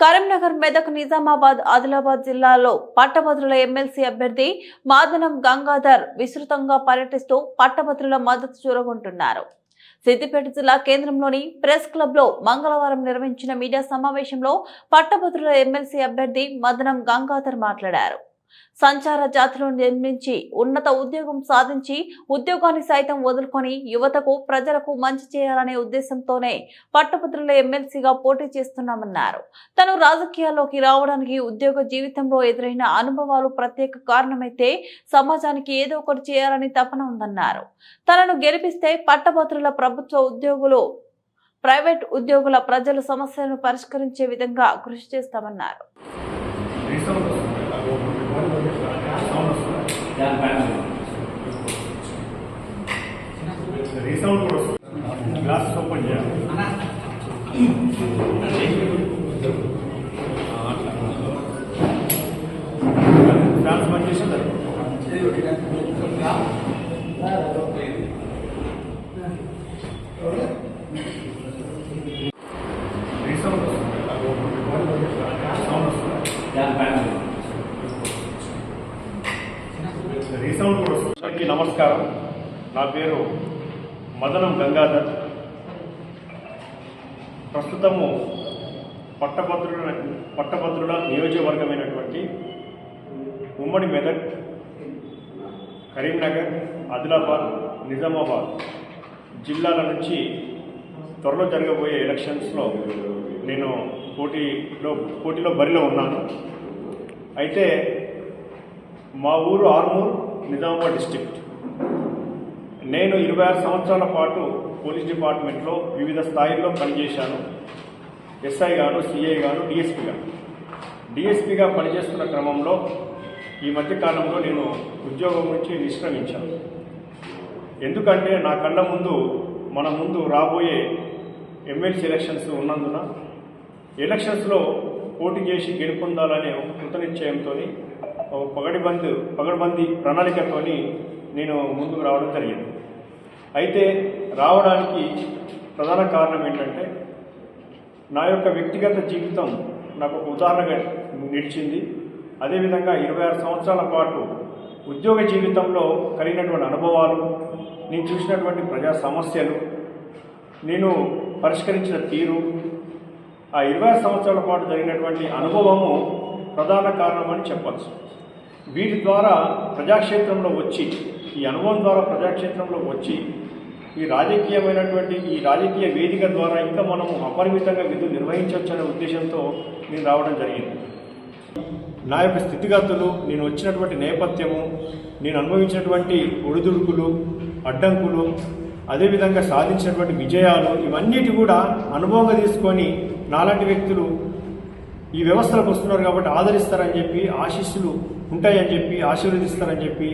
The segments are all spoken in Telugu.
కరీంనగర్ మెదక్ నిజామాబాద్ ఆదిలాబాద్ జిల్లాలో పట్టభద్రుల ఎమ్మెల్సీ అభ్యర్థి మాదనం గంగాధర్ విస్తృతంగా పర్యటిస్తూ పట్టభద్రుల మద్దతు చూరగొంటున్నారు. సిద్దిపేట జిల్లా కేంద్రంలోని ప్రెస్ క్లబ్లో మంగళవారం నిర్వహించిన మీడియా సమావేశంలో పట్టభద్రుల ఎమ్మెల్సీ అభ్యర్థి మదనం గంగాధర్ మాట్లాడారు. సంచార జాతులు నిర్మించి ఉన్నత ఉద్యోగం సాధించి ఉద్యోగాన్ని సైతం వదులుకొని యువతకు ప్రజలకు మంచి చేయాలనే ఉద్దేశంతోనే పట్టభద్రుల ఎమ్మెల్సీగా పోటీ చేస్తున్నామన్నారు. తను రాజకీయాల్లోకి రావడానికి ఉద్యోగ జీవితంలో ఎదురైన అనుభవాలు ప్రత్యేక కారణమైతే సమాజానికి ఏదో ఒకటి చేయాలని తపన ఉందన్నారు. తనను గెలిపిస్తే పట్టభద్రుల ప్రభుత్వ ఉద్యోగులు ప్రైవేట్ ఉద్యోగుల ప్రజల సమస్యలను పరిష్కరించే విధంగా కృషి చేస్తామన్నారు. నమస్కారం నా పేరు మదనం గంగాధర్ ప్రస్తుతము పట్టభద్రుల పట్టభద్రుల నియోజకవర్గమైనటువంటి ఉమ్మడి మెదక్ కరీంనగర్ ఆదిలాబాద్ నిజామాబాద్ జిల్లాల నుంచి త్వరలో జరగబోయే ఎలక్షన్స్లో నేను పోటీలో పోటీలో బరిలో ఉన్నాను. అయితే మా ఊరు ఆర్మూర్ నిజామాబాద్ డిస్టిక్ నేను ఇరవై ఆరు సంవత్సరాల పాటు పోలీస్ డిపార్ట్మెంట్లో వివిధ స్థాయిల్లో పనిచేశాను. ఎస్ఐ గాను సిఐ గాను డిఎస్పీగా డిఎస్పీగా పనిచేస్తున్న క్రమంలో ఈ మధ్య కాలంలో నేను ఉద్యోగం నుంచి నిష్క్రమించాను. ఎందుకంటే నా కళ్ళ ముందు మన ముందు రాబోయే ఎమ్మెల్సీ ఎలక్షన్స్ ఉన్నందున ఎలక్షన్స్లో పోటీ చేసి గెలుపొందాలనే ఒక కృతనిశ్చయంతో ఒక పగడిబంద్ పగడబందీ ప్రణాళికతోని నేను ముందుకు రావడం జరిగింది. అయితే రావడానికి ప్రధాన కారణం ఏంటంటే నా యొక్క వ్యక్తిగత జీవితం నాకు ఒక ఉదాహరణగా నిలిచింది. అదేవిధంగా ఇరవై ఆరు సంవత్సరాల పాటు ఉద్యోగ జీవితంలో కలిగినటువంటి అనుభవాలు నేను చూసినటువంటి ప్రజా సమస్యలు నేను పరిష్కరించిన తీరు ఆ ఇరవై ఆరు సంవత్సరాల పాటు జరిగినటువంటి అనుభవము ప్రధాన కారణమని చెప్పచ్చు. వీటి ద్వారా ప్రజాక్షేత్రంలో వచ్చి ఈ అనుభవం ద్వారా ప్రజాక్షేత్రంలో వచ్చి ఈ రాజకీయమైనటువంటి ఈ రాజకీయ వేదిక ద్వారా ఇంకా మనము అపరిమితంగా విధులు నిర్వహించవచ్చనే ఉద్దేశంతో నేను రావడం జరిగింది. నా యొక్క స్థితిగతులు నేను వచ్చినటువంటి నేపథ్యము నేను అనుభవించినటువంటి ఒడిదుడుకులు అడ్డంకులు అదేవిధంగా సాధించినటువంటి విజయాలు ఇవన్నిటి కూడా అనుభవంగా తీసుకొని నాలాంటి వ్యక్తులు ఈ వ్యవస్థలకు వస్తున్నారు కాబట్టి ఆదరిస్తారని చెప్పి ఆశీస్సులు ఉంటాయని చెప్పి ఆశీర్వదిస్తారని చెప్పి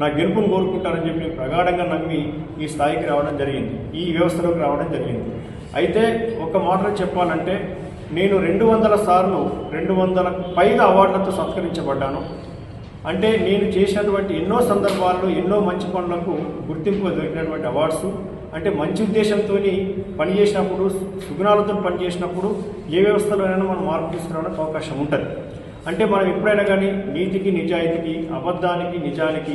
నా గెలుపును కోరుకుంటారని చెప్పి ప్రగాఢంగా నమ్మి ఈ స్థాయికి రావడం జరిగింది. ఈ వ్యవస్థలోకి రావడం జరిగింది. అయితే ఒక మాటలో చెప్పాలంటే నేను రెండు వందల సార్లు రెండు వందల పైగా అవార్డులతో సత్కరించబడ్డాను. అంటే నేను చేసినటువంటి ఎన్నో సందర్భాల్లో ఎన్నో మంచి పనులకు గుర్తింపు దొరికినటువంటి అవార్డ్స్. అంటే మంచి ఉద్దేశంతో పనిచేసినప్పుడు సుగుణాలతో పనిచేసినప్పుడు ఏ వ్యవస్థలోనైనా మనం మార్పు తీసుకురావడానికి అవకాశం ఉంటుంది. అంటే మనం ఎప్పుడైనా కానీ నీతికి నిజాయితీకి అబద్ధానికి నిజానికి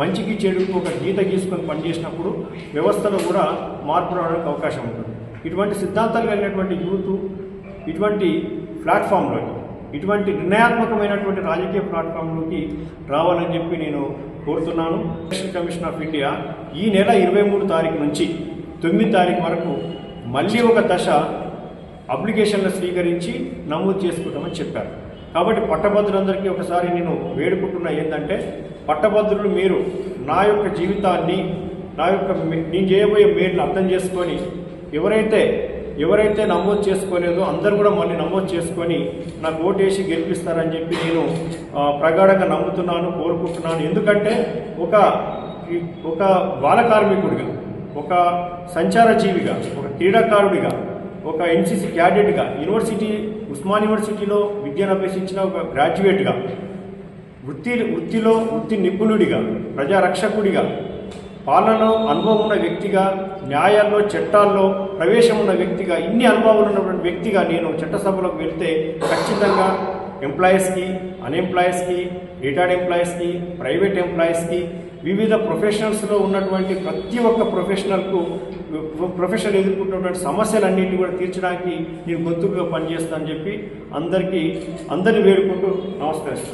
మంచికి చెడుకు ఒక గీత గీసుకొని పనిచేసినప్పుడు వ్యవస్థలో కూడా మార్పు రావడానికి అవకాశం ఉంటుంది. ఇటువంటి సిద్ధాంతాలు కలిగినటువంటి యూత్ ఇటువంటి ప్లాట్ఫామ్లోకి ఇటువంటి నిర్ణయాత్మకమైనటువంటి రాజకీయ ప్లాట్ఫామ్లోకి రావాలని చెప్పి నేను కోరుతున్నాను. ఎలక్షన్ కమిషన్ ఆఫ్ ఇండియా ఈ నెల ఇరవై మూడు తారీఖు నుంచి తొమ్మిది తారీఖు వరకు మళ్ళీ ఒక దశ అప్లికేషన్లు స్వీకరించి నమోదు చేసుకుంటామని చెప్పారు. కాబట్టి పట్టభద్రులందరికీ ఒకసారి నేను వేడుకుంటున్నా ఏంటంటే పట్టభద్రులు మీరు నా యొక్క జీవితాన్ని నా యొక్క నేను చేయబోయే మేలు అర్థం చేసుకొని ఎవరైతే ఎవరైతే నమోదు చేసుకోలేదో అందరూ కూడా మళ్ళీ నమోదు చేసుకొని నాకు ఓటేసి గెలిపిస్తారని చెప్పి నేను ప్రగాఢంగా నమ్ముతున్నాను కోరుకుంటున్నాను. ఎందుకంటే ఒక ఒక బాల కార్మికుడిగా ఒక సంచార జీవిగా ఒక క్రీడాకారుడిగా ఒక ఎన్సీసీ క్యాడెట్గా యూనివర్సిటీ ఉస్మాన్ యూనివర్సిటీలో విద్యను అభ్యసించిన ఒక గ్రాడ్యుయేట్గా వృత్తి వృత్తిలో వృత్తి నిపుణుడిగా ప్రజారక్షకుడిగా పాలనలో అనుభవం ఉన్న వ్యక్తిగా న్యాయాల్లో చట్టాల్లో ప్రవేశం ఉన్న వ్యక్తిగా ఇన్ని అనుభవాలు ఉన్నటువంటి వ్యక్తిగా నేను చట్టసభలోకి వెళ్తే ఖచ్చితంగా ఎంప్లాయీస్కి అన్ఎంప్లాయీస్కి రిటైర్డ్ ఎంప్లాయీస్కి ప్రైవేట్ ఎంప్లాయీస్కి వివిధ ప్రొఫెషనల్స్లో ఉన్నటువంటి ప్రతి ఒక్క ప్రొఫెషనల్కు ప్రొఫెషనల్ ఎదుర్కొంటున్నటువంటి సమస్యలన్నింటినీ కూడా తీర్చడానికి నేను గొంతుగా పనిచేస్తానని చెప్పి అందరికీ అందరిని వేడుకుంటూ నమస్కరిస్తాను